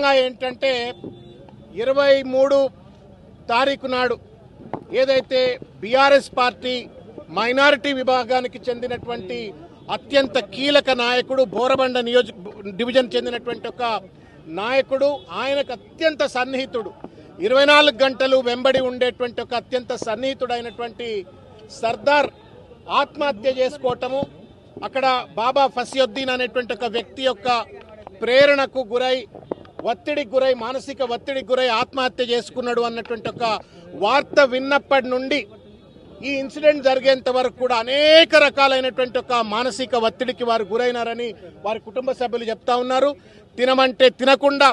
ఏంటంటే ఇరవై మూడు తారీఖు నాడు ఏదైతే బీఆర్ఎస్ పార్టీ మైనారిటీ విభాగానికి చెందినటువంటి అత్యంత కీలక నాయకుడు బోరబండ నియోజక డివిజన్ చెందినటువంటి ఒక నాయకుడు ఆయనకు అత్యంత సన్నిహితుడు. ఇరవై నాలుగు గంటలు వెంబడి ఉండేటువంటి ఒక అత్యంత సన్నిహితుడైనటువంటి సర్దార్ ఆత్మహత్య చేసుకోవటము అక్కడ బాబా ఫసియుద్దీన్ అనేటువంటి ఒక వ్యక్తి యొక్క ప్రేరణకు గురై ఒత్తిడికి గురై మానసిక ఒత్తిడికి గురై ఆత్మహత్య చేసుకున్నాడు అన్నటువంటి ఒక వార్త విన్నప్పటి నుండి ఈ ఇన్సిడెంట్ జరిగేంత వరకు కూడా అనేక రకాలైనటువంటి ఒక మానసిక ఒత్తిడికి వారు గురైనారని వారి కుటుంబ సభ్యులు చెప్తా ఉన్నారు. తినమంటే తినకుండా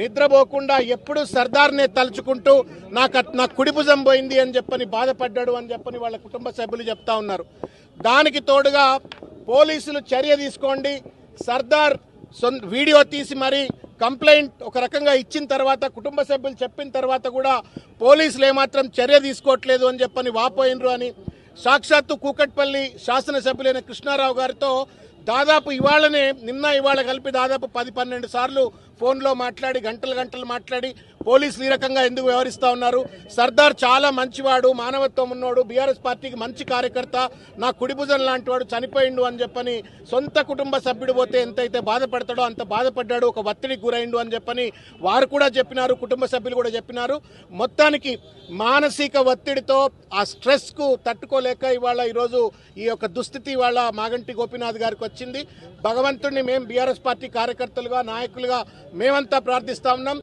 నిద్రపోకుండా ఎప్పుడు సర్దార్నే తలుచుకుంటూ నాకు నా కుడిభుజం పోయింది అని చెప్పని బాధపడ్డాడు అని చెప్పని వాళ్ళ కుటుంబ సభ్యులు చెప్తా ఉన్నారు. దానికి తోడుగా పోలీసులు చర్య తీసుకోండి. సర్దార్ సొం వీడియో తీసి మరి కంప్లైంట్ ఒక రకంగా ఇచ్చిన తర్వాత కుటుంబ సభ్యులు చెప్పిన తర్వాత కూడా పోలీసులు ఏమాత్రం చర్య తీసుకోవట్లేదు అని చెప్పని వాపోయినరు అని సాక్షాత్తు కూకట్పల్లి శాసనసభ్యులైన కృష్ణారావు గారితో దాదాపు ఇవాళనే నిన్న ఇవాళ కలిపి దాదాపు పది పన్నెండు సార్లు ఫోన్లో మాట్లాడి గంటలు గంటలు మాట్లాడి పోలీసులు ఈ రకంగా ఎందుకు వ్యవహరిస్తా ఉన్నారు? సర్దార్ చాలా మంచివాడు మానవత్వం ఉన్నవాడు బీఆర్ఎస్ పార్టీకి మంచి కార్యకర్త నా కుడిభుజం లాంటి వాడు చనిపోయిండు అని చెప్పని సొంత కుటుంబ సభ్యుడు పోతే ఎంతైతే బాధపడతాడో అంత బాధపడ్డాడు ఒక ఒత్తిడికి గురైండు అని చెప్పని వారు కూడా చెప్పినారు కుటుంబ సభ్యులు కూడా చెప్పినారు. మొత్తానికి మానసిక ఒత్తిడితో ఆ స్ట్రెస్కు తట్టుకోలేక ఇవాళ ఈరోజు ఈ యొక్క దుస్థితి ఇవాళ మాగంటి గోపీనాథ్ గారికి వచ్చింది. భగవంతుడిని మేము బీఆర్ఎస్ పార్టీ కార్యకర్తలుగా నాయకులుగా మేమంతా ప్రార్థిస్తా ఉన్నాం.